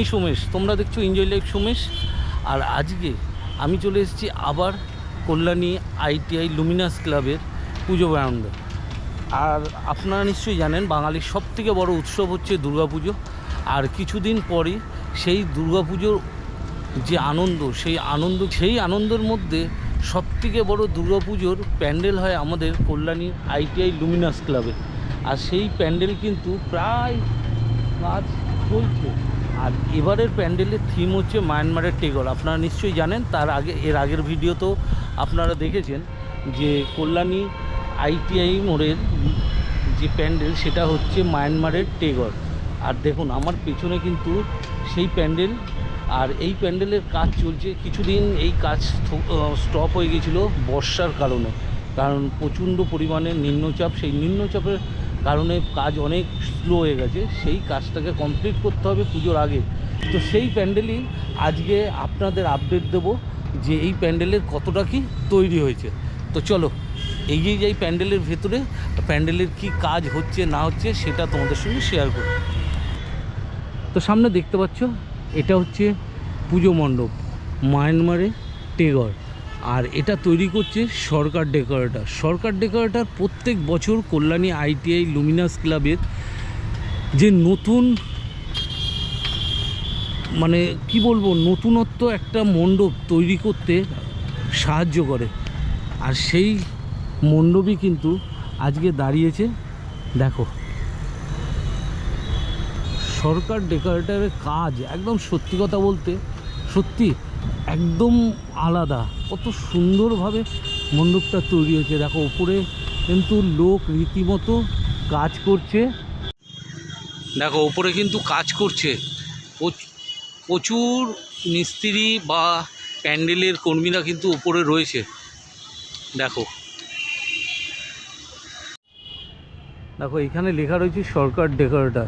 আমি সোমেশ, তোমরা দেখছ এনজয় লাইফ সোমেশ। আর আজকে আমি চলে এসেছি আবার কল্যাণী আইটিআই লুমিনাস ক্লাবের পুজো বারান্দা আর আপনারা নিশ্চয়ই জানেন, বাঙালির সব থেকে বড় উৎসব হচ্ছে দুর্গাপুজো। আর কিছুদিন পরই সেই দুর্গাপুজোর যে আনন্দ, সেই আনন্দ, সেই আনন্দের মধ্যে সবথেকে বড় দুর্গাপুজোর প্যান্ডেল হয় আমাদের কল্যাণী আইটিআই লুমিনাস ক্লাবে। আর সেই প্যান্ডেল কিন্তু প্রায় কাজ চলছে। আর এবারের প্যান্ডেলের থিম হচ্ছে মায়ানমারের টেগর আপনারা নিশ্চয়ই জানেন, তার আগে, এর আগের ভিডিওতেও আপনারা দেখেছেন যে কল্যাণী আইটিআই মোড়ের যে প্যান্ডেল, সেটা হচ্ছে মায়ানমারের টেগর আর দেখুন, আমার পেছনে কিন্তু সেই প্যান্ডেল, আর এই প্যান্ডেলের কাজ চলছে। কিছুদিন এই কাজ স্টপ হয়ে গিয়েছিল বর্ষার কারণে। কারণ প্রচণ্ড পরিমাণে নিম্নচাপ, সেই নিম্নচাপের কারণে কাজ অনেক স্লো হয়ে গেছে, সেই কাজটাকে কমপ্লিট করতে হবে পুজোর আগে। তো সেই প্যান্ডেলই আজকে আপনাদের আপডেট দেব যে এই প্যান্ডেলের কতটা কি তৈরি হয়েছে। তো চলো, এগিয়ে যাই প্যান্ডেলের ভেতরে প্যান্ডেলের কি কাজ হচ্ছে না হচ্ছে সেটা তোমাদের সঙ্গে শেয়ার করি তো সামনে দেখতে পাচ্ছ, এটা হচ্ছে পুজো মণ্ডপ, মায়ানমারে টেগর। আর এটা তৈরি করছে সরকার ডেকোরেটার। সরকার ডেকোরেটার প্রত্যেক বছর কল্যাণী আইটিআই লুমিনাস ক্লাবের যে নতুন মানে কি বলব, নতুনত্ব একটা মণ্ডপ তৈরি করতে সাহায্য করে। আর সেই মণ্ডপই কিন্তু আজকে দাঁড়িয়েছে, দেখো। সরকার ডেকোরেটারের কাজ একদম সত্যি কথা বলতে, সত্যি একদম আলাদা। কত সুন্দরভাবে মণ্ডপটা তৈরি হয়েছে। দেখো, উপরে কিন্তু লোক রীতিমতো কাজ করছে। দেখো, উপরে কিন্তু কাজ করছে। প্রচ- প্রচুর মিস্ত্রি বা প্যান্ডেলের কর্মীরা কিন্তু উপরে রয়েছে। দেখো। দেখো, এখানে লেখা রয়েছে সরকার ডেকোরেটার।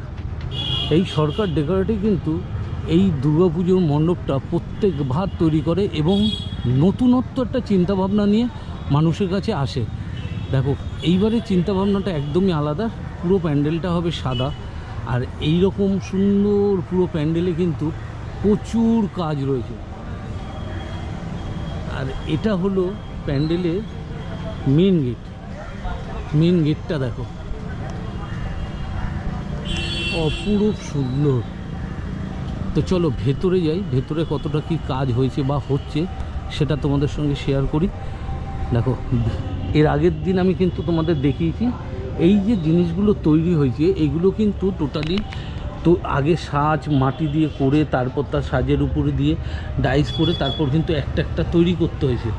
এই সরকার ডেকোরেটে কিন্তু এই দুর্গাপুজোর মণ্ডপটা প্রত্যেকবার তৈরি করে এবং নতুনত্ব একটা চিন্তাভাবনা নিয়ে মানুষের কাছে আসে। দেখো, এইবারে চিন্তাভাবনাটা একদমই আলাদা, পুরো প্যান্ডেলটা হবে সাদা। আর এই রকম সুন্দর পুরো প্যান্ডেলে কিন্তু প্রচুর কাজ রয়েছে। আর এটা হলো প্যান্ডেলের মেন গেট। মেন গেটটা দেখো, অপরূপ সুন্দর। তো চলো ভেতরে যাই, ভেতরে কতটা কি কাজ হয়েছে বা হচ্ছে সেটা তোমাদের সঙ্গে শেয়ার করি। দেখো, এর আগের দিন আমি কিন্তু তোমাদের দেখিয়েছি, এই যে জিনিসগুলো তৈরি হয়েছে, এগুলো কিন্তু টোটালি তো আগে সাজ মাটি দিয়ে করে, তারপর তার সাজের উপরে দিয়ে ডাইস করে, তারপর কিন্তু একটা একটা তৈরি করতে হয়েছে।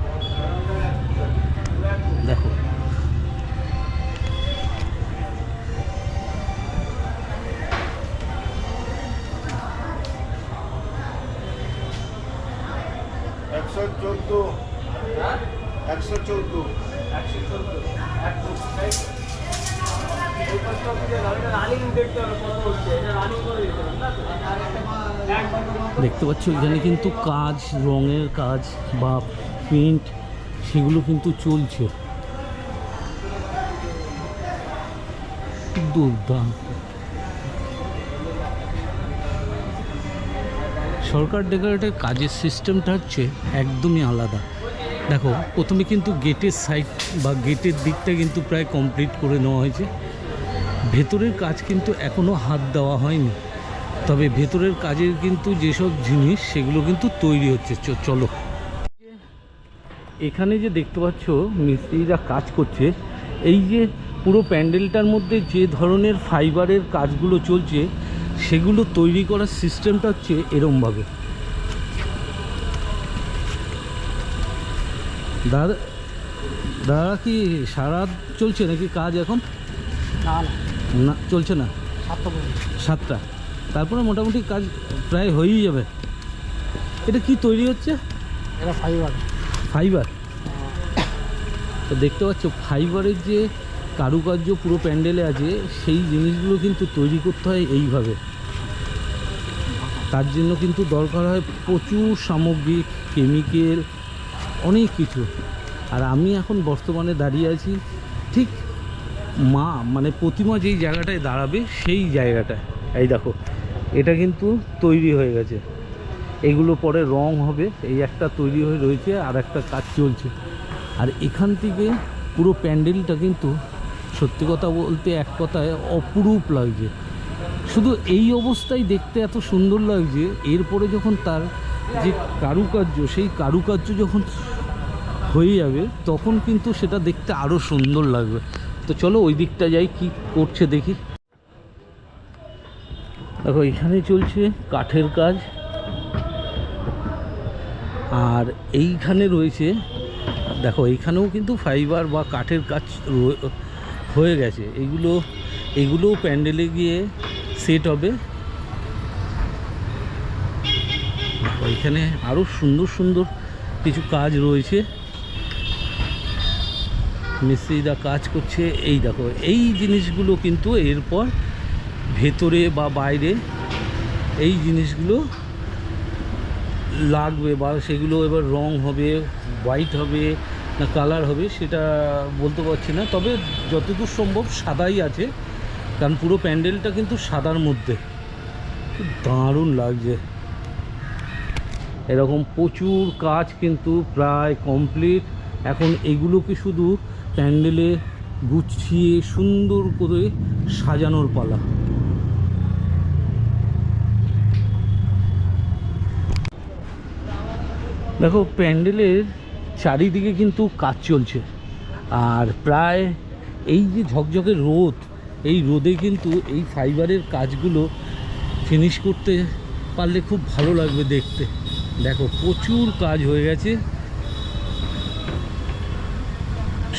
একশো চোদ্দ। একশো চোদ্দ। দেখতে পাচ্ছ এখানে কিন্তু কাজ রঙের কাজ বা পেন্ট সেগুলো কিন্তু চলছে। দুর্দান্ত। সরকার ডেকোরেটের কাজের সিস্টেমটা হচ্ছে একদমই আলাদা। দেখো, প্রথমে কিন্তু গেটের সাইড বা গেটের দিকটা কিন্তু প্রায় কমপ্লিট করে নেওয়া হয়েছে। ভেতরের কাজ কিন্তু এখনও হাত দেওয়া হয়নি। তবে ভেতরের কাজের কিন্তু যেসব জিনিস, সেগুলো কিন্তু তৈরি হচ্ছে। চলো। এখানে যে দেখতে পাচ্ছ, মিস্ত্রিরা কাজ করছে। এই যে পুরো প্যান্ডেলটার মধ্যে যে ধরনের ফাইবারের কাজগুলো চলছে সেগুলো তৈরি করার সিস্টেমটা হচ্ছে এরমভাবে। দাদা দাদা কি সারা চলছে নাকি কাজ এখন? না চলছে না? সাতটা সাতটা। তারপরে মোটামুটি কাজ প্রায় হয়েই যাবে। এটা কি তৈরি হচ্ছে? এটা ফাইবার ফাইবার তো দেখতে পাচ্ছ ফাইবারের যে কারুকার্য পুরো প্যান্ডেলে আছে, সেই জিনিসগুলো কিন্তু তৈরি করতে হয় এইভাবে। তার জন্য কিন্তু দরকার হয় প্রচুর সামগ্রী, কেমিক্যাল, অনেক কিছু। আর আমি এখন বর্তমানে দাঁড়িয়ে আছি ঠিক মা মানে প্রতিমা যেই জায়গাটায় দাঁড়াবে সেই জায়গাটায়। এই দেখো, এটা কিন্তু তৈরি হয়ে গেছে। এগুলো পরে রং হবে, এই একটা তৈরি হয়ে রয়েছে, আর একটা কাজ চলছে। আর এখান থেকে পুরো প্যান্ডেলটা কিন্তু সত্যি কথা বলতে এক কথায় অপরূপ লাগছে। শুধু এই অবস্থায় দেখতে এত সুন্দর লাগছে, এরপরে যখন তার যে কারুকার্য, সেই কারুকার্য যখন হয়ে যাবে, তখন কিন্তু সেটা দেখতে আরও সুন্দর লাগবে। তো চলো ওই দিকটা যাই, কি করছে দেখি। দেখো, এখানে চলছে কাঠের কাজ। আর এইখানে রয়েছে, দেখো, এইখানেও কিন্তু ফাইবার বা কাঠের কাজ হয়ে গেছে। এইগুলো এগুলোও প্যান্ডেলে গিয়ে সেট হবে। এখানে আরও সুন্দর সুন্দর কিছু কাজ রয়েছে। মিস্ত্রিরা কাজ করছে। এই দেখো, এই জিনিসগুলো কিন্তু এরপর ভেতরে বা বাইরে এই জিনিসগুলো লাগবে বা সেগুলো এবার রং হবে হোয়াইট হবে না কালার হবে সেটা বলতে পারছি না। তবে যতদূর সম্ভব সাদাই আছে, কারণ পুরো প্যান্ডেলটা কিন্তু সাদার মধ্যে। দারুণ লাগছে। এরকম প্রচুর কাজ কিন্তু প্রায় কমপ্লিট এখন এগুলোকে শুধু প্যান্ডেলে গুছিয়ে সুন্দর করে সাজানোর পালা। দেখো, প্যান্ডেলের চারিদিকে কিন্তু কাজ চলছে। আর প্রায় এই যে ঝকঝকে রোদ, এই রোদে কিন্তু এই ফাইবারের কাজগুলো ফিনিশ করতে পারলে খুব ভালো লাগবে দেখতে। দেখো, প্রচুর কাজ হয়ে গেছে।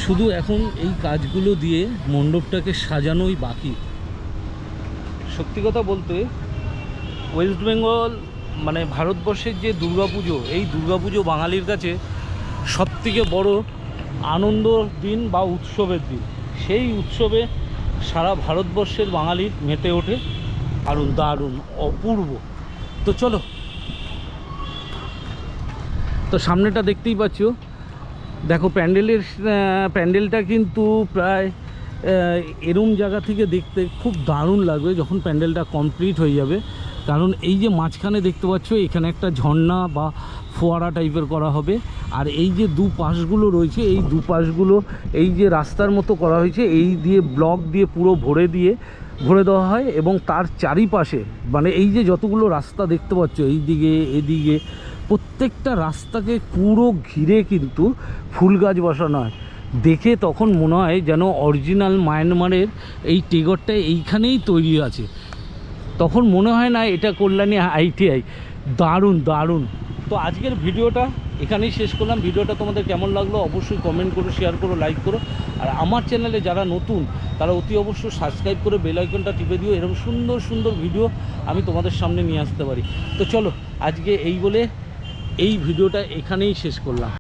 শুধু এখন এই কাজগুলো দিয়ে মণ্ডপটাকে সাজানোই বাকি। সত্যি কথা বলতে, ওয়েস্ট বেঙ্গল মানে ভারতবর্ষের যে দুর্গাপুজো, এই দুর্গাপুজো বাঙালির কাছে সবথেকে বড় আনন্দর দিন বা উৎসবের দিন। সেই উৎসবে সারা ভারতবর্ষের বাঙালির মেতে ওঠে দারুণ দারুণ, অপূর্ব। তো চলো। তো সামনেটা দেখতেই পাচ্ছ। দেখো প্যান্ডেলের প্যান্ডেলটা কিন্তু প্রায় এরম জায়গা থেকে দেখতে খুব দারুণ লাগবে যখন প্যান্ডেলটা কমপ্লিট হয়ে যাবে। কারণ এই যে মাঝখানে দেখতে পাচ্ছ, এখানে একটা ঝর্ণা বা ফোয়ারা টাইপের করা হবে। আর এই যে দু পাশগুলো রয়েছে, এই দু পাশগুলো এই যে রাস্তার মতো করা হয়েছে, এই দিয়ে ব্লক দিয়ে পুরো ভরে দিয়ে ভরে দেওয়া হয় এবং তার চারিপাশে মানে এই যে যতগুলো রাস্তা দেখতে পাচ্ছ এই দিকে এদিকে, প্রত্যেকটা রাস্তাকে পুরো ঘিরে কিন্তু ফুল গাছ বসানো হয়। দেখে তখন মনে হয় যেন অরিজিনাল মায়ানমারের এই টেগরটা এইখানেই তৈরি আছে। তখন মনে হয় না এটা কল্যাণী আইটিআই। দারুণ দারুণ। তো আজকের ভিডিওটা এখানেই শেষ করলাম। ভিডিওটা তোমাদের কেমন লাগল অবশ্যই কমেন্ট করো শেয়ার করো লাইক করো। আর আমার চ্যানেলে যারা নতুন, তারা অতি অবশ্যই সাবস্ক্রাইব করে বেল আইকনটা টিপে দিও। এরকম সুন্দর সুন্দর ভিডিও আমি তোমাদের সামনে নিয়ে আসতে পারি। তো চলো, আজকে এই বলে এই ভিডিওটা এখানেই শেষ করলাম।